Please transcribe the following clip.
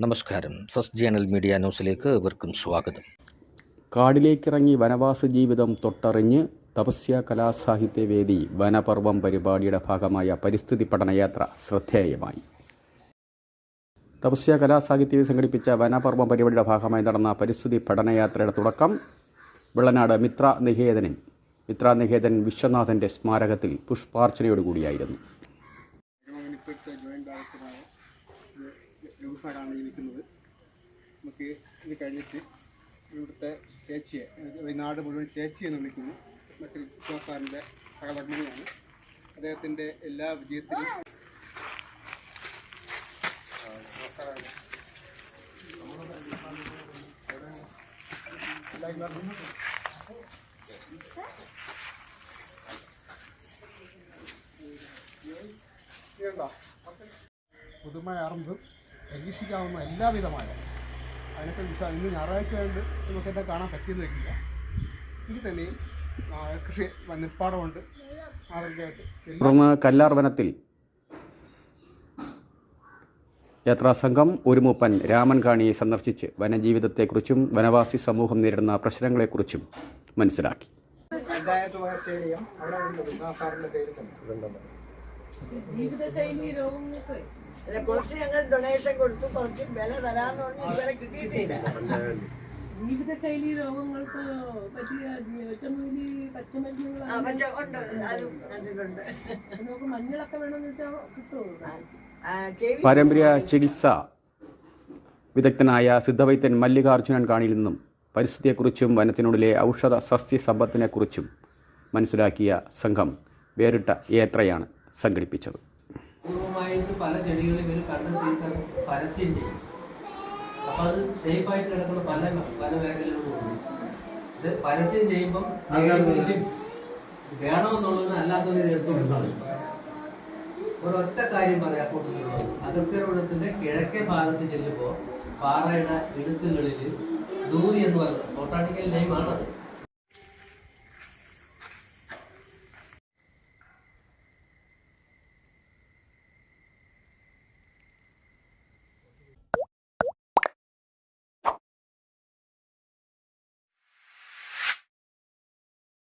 നമസ്കാരം. First journal media ന്യൂസിലേക്ക് ഏവർക്കും സ്വാഗതം. കാടിലേക്കിറങ്ങി വനവാസ ജീവിതം തൊട്ടറിഞ്ഞ് തപസ്യ കലാസാഹിത്യവേദി വനപർവം പരിപാടിയുടെ ഭാഗമായ പരിസ്ഥിതി പഠനയാത്ര ശ്രദ്ധേയമായി. തപസ്യ കലാസാഹിത്യവേദി സംഘടിപ്പിച്ച വനപർവം പരിപാടിയുടെ ഭാഗമായി നടന്ന പരിസ്ഥിതി പഠനയാത്രയുടെ തുടക്കം വെള്ളനാട് മിത്ര നികേതനിൽ മിത്ര നികേതൻ വിശ്വനാഥന്റെ സ്മാരകത്തിൽ പുഷ്പാർച്ചനയോടുകൂടിയായിരുന്നു. ലൂസാറാണ് ജീവിക്കുന്നത്. നമുക്ക് ഇത് കഴിഞ്ഞിട്ട് ഇവിടുത്തെ ചേച്ചിയെ നാട് മുഴുവൻ ചേച്ചി എന്ന് വിളിക്കുന്നു. മറ്റൊരു വിശ്വാസാറിന്റെ സഹധർമ്മിണിയാണ്. അദ്ദേഹത്തിന്റെ എല്ലാ വിജയത്തിലും ആ, പരീക്ഷിക്കാവുന്ന എല്ലാവിധമായ അതിനൊക്കെ വിശാ ഇന്ന് ഞായറാഴ്ച കൊണ്ട് നമുക്ക് എന്നെ കാണാൻ പറ്റിയെന്ന് വരില്ല എങ്കിൽ തന്നെയും കൃഷി നെൽപ്പാടമുണ്ട് മാതൃകയായിട്ട് തുടർന്ന് കല്ലാർ വനത്തിൽ യാത്രാസംഘം ഒരുമൂപ്പൻ രാമൻ കാണിയെ സന്ദർശിച്ച് വനജീവിതത്തെക്കുറിച്ചും വനവാസി സമൂഹം നേരിടുന്ന പ്രശ്നങ്ങളെക്കുറിച്ചും മനസ്സിലാക്കി. ജീവിതശൈലി രോഗങ്ങൾക്ക് അല്ല, കുറച്ച് ഞങ്ങൾ ഡൊണേഷൻ കൊടുത്തു കുറച്ച് വില തരാന്ന് പറഞ്ഞു ഇതുവരെ കിട്ടിയിട്ടില്ല. ജീവിതശൈലി രോഗങ്ങൾക്ക് പറ്റിയ ഒറ്റമൂലി പച്ചമരുന്നുകൾ ഉണ്ട് നമുക്ക് മഞ്ഞളൊക്കെ വേണമെന്ന് വെച്ചാൽ കിട്ടുമോ? പാരമ്പര്യ ചികിത്സ വിദഗ്ധനായ സിദ്ധവൈദ്യൻ മല്ലികാർജുനൻ കാണിയിൽ നിന്നും പരിസ്ഥിതിയെക്കുറിച്ചും വനത്തിനുള്ളിലെ ഔഷധ സസ്യ സമ്പത്തിനെക്കുറിച്ചും മനസ്സിലാക്കിയ സംഘം വേറിട്ട യാത്രയാണ് സംഘടിപ്പിച്ചത്. പൂർവമായിട്ട് പല ചെടികളും ഇവർ സീസൺ പരസ്യം ചെയ്യും. അപ്പൊ അത് ഷേപ്പായിട്ട് കിടക്കുന്ന പല പല മേഖലകളും ഉണ്ട്. ഇത് പരസ്യം ചെയ്യുമ്പം വേണമെന്നുള്ളത് വേണമെന്നുള്ളതിന് അല്ലാത്തവർ എടുത്തുകൊണ്ട് കളയും. ഒരൊറ്റ കാര്യം പറയാം കൂട്ടത്തിലുള്ളത് അഗസ്ത്യർവനത്തിന്റെ കിഴക്കേ ഭാഗത്ത് ചെല്ലുമ്പോൾ പാറയുടെ ഇടുക്കുകളിൽ ദൂരി എന്ന് പറയുന്നത്. ബോട്ടാണിക്കൽ നെയിമാണ് അത്.